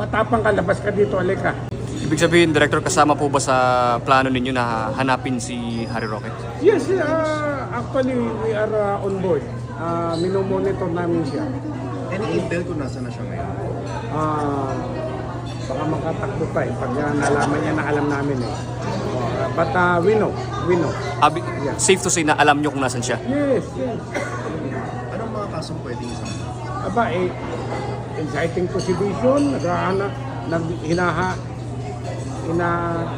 matapang ka, labas ka dito, alika. Ibig sabihin, Director, kasama po ba sa plano ninyo na hanapin si Harry Roque? Yes, uh, actually, we are uh, on board. Uh, minomonitor namin siya. Any intel kung nasa na siya ngayon? Ah, baka makatakbo pa eh, pag uh, nalaman niya na alam namin eh. Uh, but uh, we know, we know. Abi, Yeah. Safe to say na alam nyo kung nasan siya. Yes, yes. Kasong pwedeng isang Aba, eh, inciting to sedition, naghahanap, nag, hinaha, hina,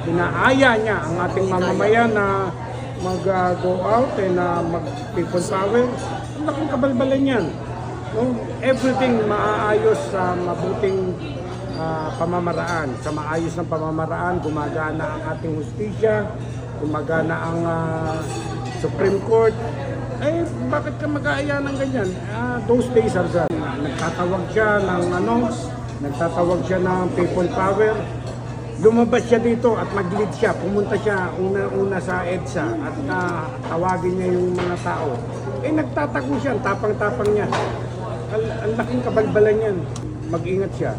hinaaya niya ang ating mamamayan na mag-go out and na mag-people power. Ang laking kabalbalan yan. No? Everything maaayos sa mabuting ah, pamamaraan. Sa maayos ng pamamaraan, gumagana ang ating hustisya, gumagana ang ah, Supreme Court, eh, bakit ka mag-aaya ng ganyan? Ah, those days are gone. Nagtatawag siya ng ano, nagtatawag siya ng people power. Lumabas siya dito at mag-lead siya. Pumunta siya una-una sa EDSA at ah, tawagin niya yung mga tao. Eh, nagtatago siya, ang tapang-tapang niya. Ang, ang laking kabalbalan yan. Mag-ingat siya.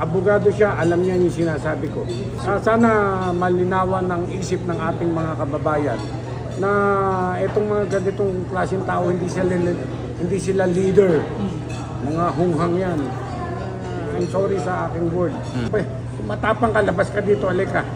Abogado siya, alam niya yung sinasabi ko. Ah, sana malinawan ng isip ng ating mga kababayan na itong mga ganitong klaseng tao hindi sila hindi sila leader. Mga hunghang yan. Ah, I'm sorry sa aking word. Eh, matapang ka, labas ka dito, alika.